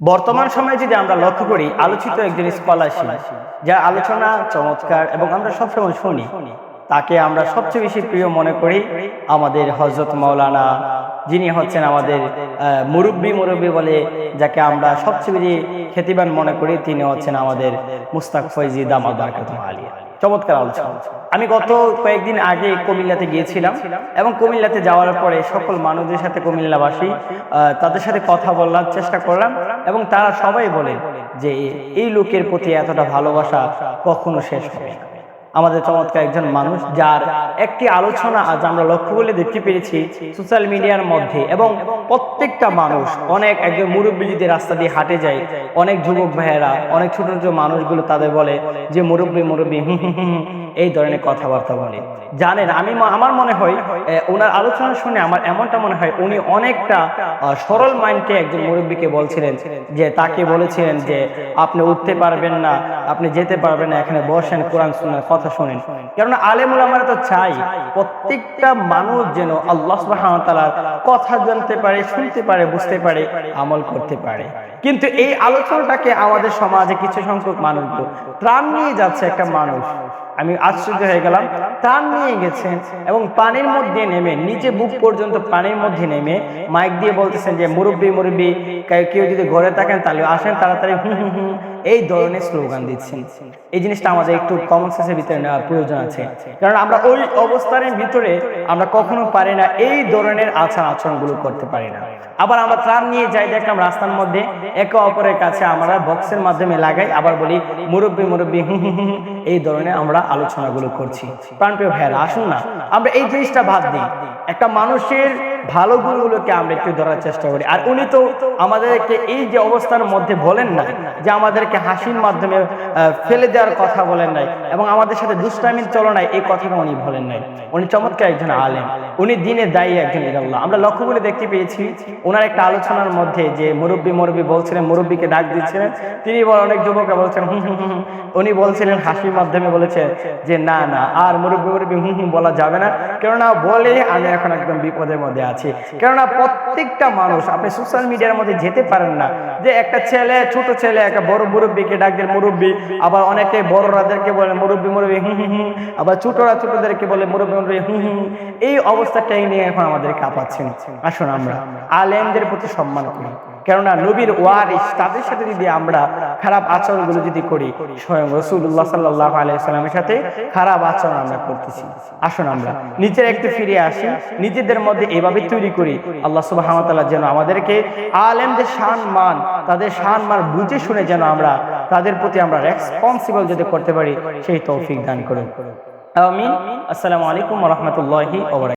বর্তমান সময়ে যদি আমরা লক্ষ্য করি, আলোচিত একজন স্কলারশিপ, যার আলোচনা চমৎকার এবং আমরা সবসময় শুনি, তাকে আমরা সবচেয়ে বেশি প্রিয় মনে করি আমাদের হজরত মৌলানা যিনি হচ্ছেন আমাদের মুরব্বি মুরব্বি বলে যাকে আমরা সবচেয়ে বেশি খ্যাতিবান মনে করি, তিনি হচ্ছেন আমাদের মুস্তাক ফৈজি দামাদ বারকাতুম আলিয়া। চমৎকার আলোচনা। আমি গত কয়েকদিন আগে কুমিল্লাতে গিয়েছিলাম এবং কুমিল্লাতে যাওয়ার পরে সকল মানুষদের সাথে কুমিল্লাবাসী তাদের সাথে কথা বলার চেষ্টা করলাম এবং তারা সবাই বলে যে, এই লোকের প্রতি এতটা ভালোবাসা কখনো শেষ হবে না। আমাদের চমৎকার একজন মানুষ যার একটি আলোচনা আজ আমরা লক্ষ্য করলে দেখতে পেরেছি সোশ্যাল মিডিয়ার মধ্যে এবং প্রত্যেকটা মানুষ অনেক একজন মুরব্বী যদি রাস্তা দিয়ে হাঁটে যায়। অনেক যুবক ভাইয়েরা, অনেক ছোট ছোট মানুষগুলো তাদের বলে যে, মুরব্বী মুরব্বী এই ধরনের কথাবার্তা বলে। জানেন, আমি আমার মনে হয় ওনার আলোচনা শুনে আমার এমনটা মনে হয়, উনি অনেকটা সরল মাইন্ডকে একজন মুরব্বীকে বলছিলেন যে, তাকে বলেছিলেন যে, আপনি উঠতে পারবেন না, আপনি যেতে পারবেন না, এখানে বসেন, কোরআন শুনেন কথা শোনেন। কেননা আলেমুল আমরা তো চাই, প্রত্যেকটা মানুষ যেন আল্লাহ সুবহানাহু কথা জানতে পারে, শুনতে পারে, বুঝতে পারে, আমল করতে পারে। কিন্তু এই আলোচনাটাকে আমাদের সমাজে কিছু সংখ্যক মানুষ, ত্রাণ নিয়ে যাচ্ছে একটা মানুষ। আমি আশ্চর্য হয়ে গেলাম। ত্রাণ নিয়ে গেছেন এবং পানির মধ্যে নেমে নিচে বুক পর্যন্ত পানির মধ্যে নেমে মাইক দিয়ে বলতেছেন যে, মুরব্বী মুরব্বী কেউ যদি ঘরে থাকেন তাহলে আসেন তাড়াতাড়ি, হুম হুম হুম এই ধরনের স্লোগান দিচ্ছেন এই জিনিসটা আমাদের একটু কমন সেন্সের ভিতরে নেওয়ার প্রয়োজন আছে। কারণ আমরা ওই অবস্থানের ভিতরে আমরা কখনো পারি না, এই ধরনের আচার আচরণগুলো করতে পারি না। আবার আমরা ত্রাণ নিয়ে যাই, দেখলাম রাস্তার মধ্যে একে অপরের কাছে আমরা বক্সের মাধ্যমে লাগাই, আবার বলি, মুরব্বী মুরব্বী এই ধরনের আমরা আলোচনাগুলো করছি। প্রাণপ্রিয় ভাইয়েরা, আসুন না, আমরা এই জিনিসটা বাদ দিই। একটা মানুষের ভালো গুণগুলোকে আমরা একটু ধরার চেষ্টা করি। আর উনি তো আমাদেরকে এই যে অবস্থার মধ্যে বলেন না যে আমাদেরকে হাসির মাধ্যমে ফেলে দেওয়ার কথা বলেন নাই এবং আমাদের সাথে দুষ্টামির চলনায় এই কথাটা উনি বলেন নাই। উনি চমৎকার একজন আলেম। উনি দিনে দায়ী একজন ইরাল্লাহ আমরা করে দেখতে পেয়েছি। ওনার একটা আলোচনার মধ্যে যে মুরব্বী মুরব্বী বলছিলেন, মুরব্বীকে ডাক দিচ্ছিলেন। তিনি বল অনেক যুবকরা বলছেন, হুম হুম হুম। উনি বলছিলেন, হাসির মাধ্যমে বলেছেন যে, না না, আর মুরব্বী মুরব্বী হুম হুম বলা যাবে না। কেননা বলে আমি এখন একদম বিপদের মধ্যে আছি। কেননা প্রত্যেকটা মানুষ, আপনি সোশ্যাল মিডিয়ার মধ্যে যেতে পারেন না। যে একটা ছেলে, ছোট ছেলে, একটা বড় মুরব্বীকে ডাক দেন মুরব্বী, আবার অনেকে বড়রাদেরকে বলে মুরব্বী মুরব্বী হুম হুম হুম আবার ছোটরা ছোটদেরকে বলে মুরব্বী মুরব্বী হুম হুম। এই অবস্থাটাই নিয়ে এখন আমাদের কাঁপাচ্ছেন আসুন আমরা, আলেমদের প্রতি সম্মান করি। কেননা নবীর ওয়ারিস তাদের সাথে যদি আমরা খারাপ আচরণগুলো যদি করি, স্বয়ং রসুল্লাহ সাল্লাহ আলাইসাল্লামের সাথে খারাপ আচরণ আমরা করতেছি। আসুন আমরা নিজের একটু ফিরে আসি, নিজেদের মধ্যে এভাবে তৈরি করি। আল্লাহ সুবাহ যেন আমাদেরকে আলেমদের শান মান তাদের শান মান বুঝে শুনে যেন আমরা তাদের প্রতি আমরা রেসপন্সিবল যদি করতে পারি, সেই তৌফিক দান করুন। আমিন। আসসালামু আলাইকুম রহমতুল্লাহি